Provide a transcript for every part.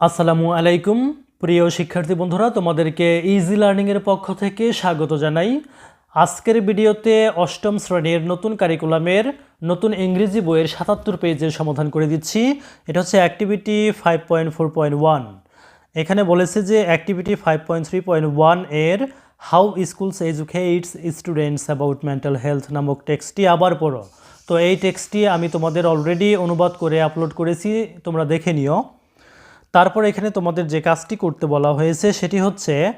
আসসালামু আলাইকুম, প্রিয় শিক্ষার্থী বন্ধুরা, তোমাদেরকে ইজি লার্নিংয়ের পক্ষ থেকে স্বাগত জানাই। আজকের ভিডিওতে অষ্টম শ্রেণির নতুন কারিকুলামের নতুন ইংরেজি বইয়ের সাতাত্তর পেজের সমাধান করে দিচ্ছি। এটা হচ্ছে activity five point four point one এখানে বলেছে যে activity five point three point ওয়ানের how schools educates students about mental health নামক টেক্সটটি আবার পড়ো। তো এই টেক্সটটি আমি তোমাদের অলরেডি অনুবাদ করে আপলোড করেছি, তোমরা দেখে নিও। তারপর এখানে তোমাদের যে কাজটি করতে বলা হয়েছে, সেটি হচ্ছে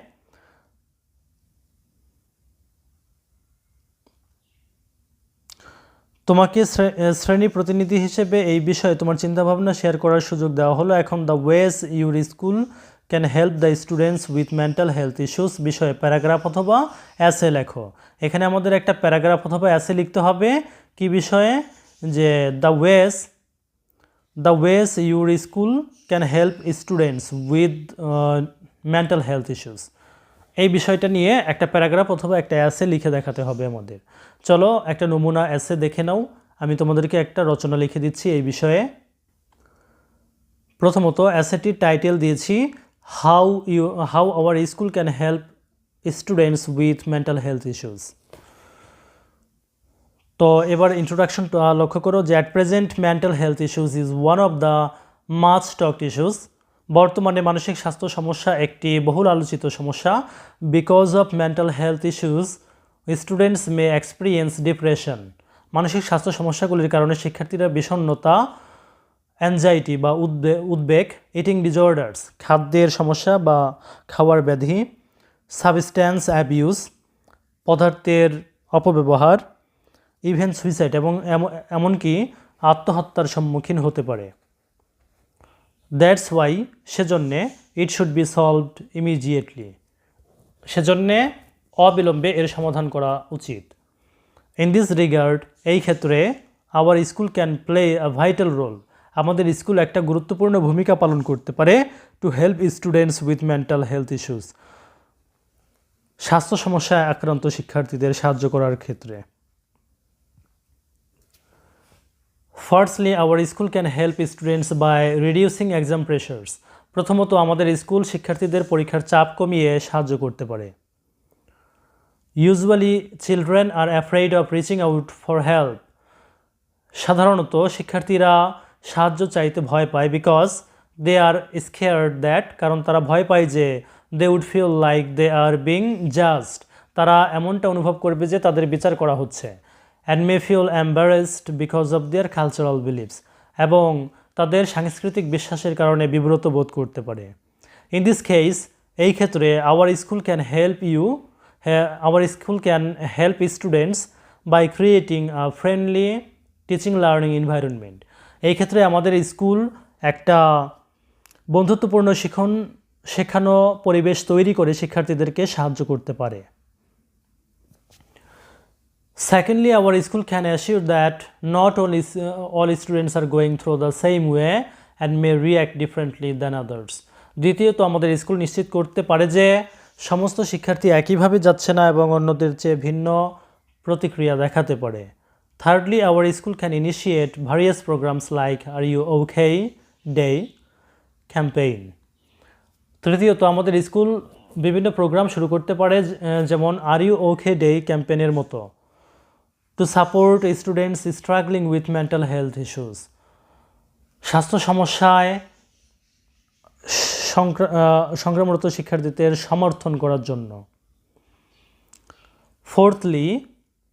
তোমাকে শ্রে- শ্রেণি প্রতিনিধি হিসেবে এই বিষয়ে তোমার চিন্তাভাবনা শেয়ার করার সুযোগ দেওয়া হলো। এখন the ways your school can help the students with mental health issues বিষয়ে প্যারাগ্রাফ অথবা অ্যাসে লেখো। এখানে আমাদের একটা প্যারাগ্রাফ অথবা অ্যাসে লিখতে হবে। কি বিষয়ে? যে the ways the ways your school can help students with mental health issues এই বিষয়টা নিয়ে একটা প্যারাগ্রাফ অথবা একটা অ্যাসে লিখে দেখাতে হবে আমাদের। চলো একটা নমুনা অ্যাসে দেখে নাও। আমি তোমাদেরকে একটা রচনা লিখে দিচ্ছি এই বিষয়ে। প্রথমত অ্যাসেটির টাইটেল দিয়েছি how you how our school can help students with mental health issues তো এবার ইন্ট্রোডাকশন লক্ষ্য করো যে at present mental health issues is one of the much talked issues বর্তমানে মানসিক স্বাস্থ্য সমস্যা একটি বহুল আলোচিত সমস্যা। Because of mental health issues students may experience depression মানসিক স্বাস্থ্য সমস্যাগুলির কারণে শিক্ষার্থীরা বিষণ্ণতা অ্যাংজাইটি বা উদ্বে, উদ্বেগ ইটিং ডিজর্ডার্স খাদ্যের সমস্যা বা খাওয়ার ব্যাধি সাবস্ট্যান্স অ্যাবিউজ পদার্থের অপব্যবহার ইভেন সুইসাইড এবং এমনকি আত্মহত্যার সম্মুখীন হতে পারে। দ্যাটস ওয়াই সেজন্যে it should be solved immediately. সেজন্যে অবিলম্বে এর সমাধান করা উচিত। ইন দিস রিগার্ড, এই ক্ষেত্রে our school can play a vital role. আমাদের স্কুল একটা গুরুত্বপূর্ণ ভূমিকা পালন করতে পারে to help students with mental health issues. স্বাস্থ্য সমস্যায় আক্রান্ত শিক্ষার্থীদের সাহায্য করার ক্ষেত্রে। Firstly our school can help students by reducing exam pressures প্রথমত আমাদের স্কুল শিক্ষার্থীদের পরীক্ষার চাপ কমিয়ে সাহায্য করতে পারে। Usually children are afraid of reaching out for help সাধারণত শিক্ষার্থীরা সাহায্য চাইতে ভয় পায় because they are scared that কারণ তারা ভয় পায় যে they would feel like they are being just তারা এমনটা অনুভব করবে যে তাদের বিচার করা হচ্ছে। And may feel embarrassed because of their cultural beliefs এবং তাদের সাংস্কৃতিক বিশ্বাসের কারণে বিব্রত বোধ করতে পারে। ইন দিস কেস এই ক্ষেত্রে our school can help you our school can help students by creating a friendly teaching learning environment এই ক্ষেত্রে আমাদের স্কুল একটা বন্ধুত্বপূর্ণ শিখন শেখানো পরিবেশ তৈরি করে শিক্ষার্থীদেরকে সাহায্য করতে পারে। Secondly, our school can assure that not is, uh, all students are going through the same way and may react differently than others. দ্বিতীয়ত আমাদের স্কুল নিশ্চিত করতে পারে যে সমস্ত শিক্ষার্থী একইভাবে যাচ্ছে না এবং অন্যদের চেয়ে ভিন্ন প্রতিক্রিয়া দেখাতে পারে। Thirdly our school can initiate various programs like are you okay day campaign তৃতীয়ত আমাদের স্কুল বিভিন্ন প্রোগ্রাম শুরু করতে পারে যেমন আর ইউ ওকে ডে ক্যাম্পেইনের মতো। To support students struggling with mental health issues স্বাস্থ্য সমস্যায় সংক্রা- আহ, সংগ্রামরত শিক্ষার্থীদের সমর্থন করার জন্য। Fourthly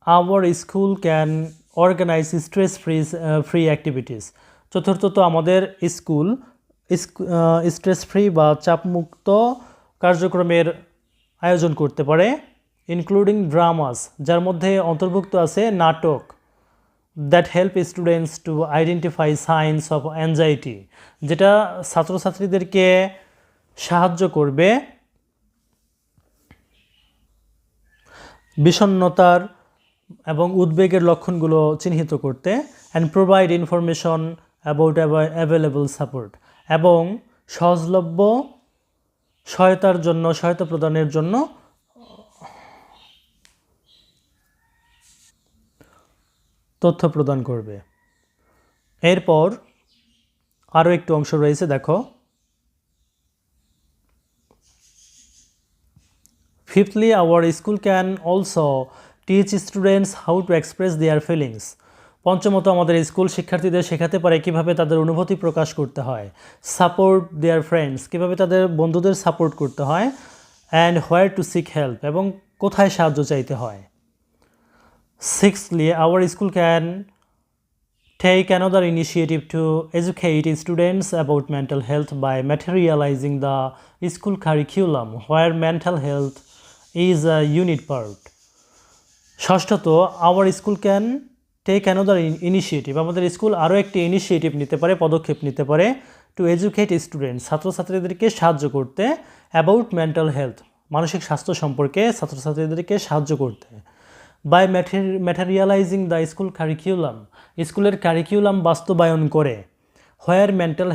our school can organise stress free free activities চতুর্থত আমাদের স্কুল স্ট্রেস ফ্রি বা চাপমুক্ত কার্যক্রমের আয়োজন করতে পারে। ইনক্লুডিং ড্রামাস যার মধ্যে অন্তর্ভুক্ত আছে নাটক that help students to identify signs of anxiety যেটা ছাত্রছাত্রীদেরকে সাহায্য করবে বিষণ্ণতার এবং উদ্বেগের লক্ষণগুলো চিহ্নিত করতে and provide information about available support এবং সহজলভ্য সহায়তার জন্য, সহায়তা প্রদানের জন্য তথ্য প্রদান করবে। এরপর আরও একটু অংশ রয়েছে, দেখো। Fifthly our school can also teach students how to express their feelings পঞ্চমত, আমাদের স্কুল শিক্ষার্থীদের শেখাতে পারে কীভাবে তাদের অনুভূতি প্রকাশ করতে হয় সাপোর্ট দেয়ার ফ্রেন্ডস কীভাবে তাদের বন্ধুদের সাপোর্ট করতে হয় and where to seek help এবং কোথায় সাহায্য চাইতে হয়। Sixthly our school can take another initiative to educate students about mental health by materializing the school curriculum, where mental health is a unit part. ষষ্ঠত our school can take another initiative আমাদের school আরও একটি initiative নিতে পারে, পদক্ষেপ নিতে পারে two educate student ছাত্রছাত্রীদেরকে সাহায্য করতে অ্যাবাউট মেন্টাল হেলথ মানসিক স্বাস্থ্য সম্পর্কে ছাত্রছাত্রীদেরকে সাহায্য করতে। By materialising the school curriculum স্কুলের কারিকিউলাম বাস্তবায়ন করে where mental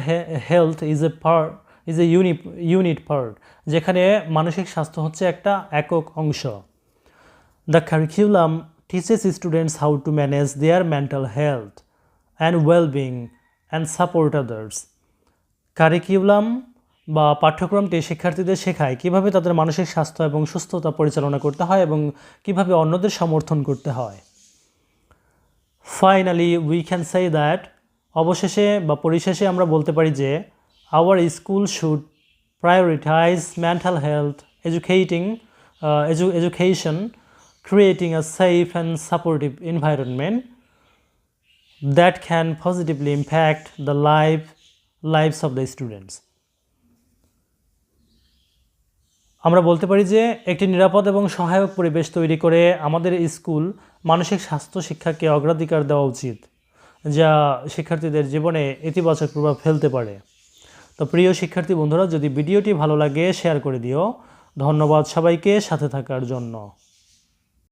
health is a part is a unit unit part যেখানে মানসিক স্বাস্থ্য হচ্ছে একটা একক অংশ the curriculum teaches students how to manage their mental health and wellbeing and support others others. বা পাঠ্যক্রমটি শিক্ষার্থীদের শেখায়, কীভাবে তাদের মানসিক স্বাস্থ্য এবং সুস্থতা পরিচালনা করতে হয় এবং কীভাবে অন্যদের সমর্থন করতে হয়। Finally we can say that অবশেষে বা পরিশেষে আমরা বলতে পারি যে our school should prioritise mental health educating education creating a safe and supportive environment that can positively impact the life, lives of the students আমরা বলতে পারি যে একটি নিরাপদ এবং সহায়ক পরিবেশ তৈরি করে আমাদের স্কুল মানসিক স্বাস্থ্য শিক্ষাকে অগ্রাধিকার দেওয়া উচিত, যা শিক্ষার্থীদের জীবনে ইতিবাচক প্রভাব ফেলতে পারে। তো প্রিয় শিক্ষার্থী বন্ধুরা, যদি ভিডিওটি ভালো লাগে, শেয়ার করে দিও। ধন্যবাদ সবাইকে সাথে থাকার জন্য।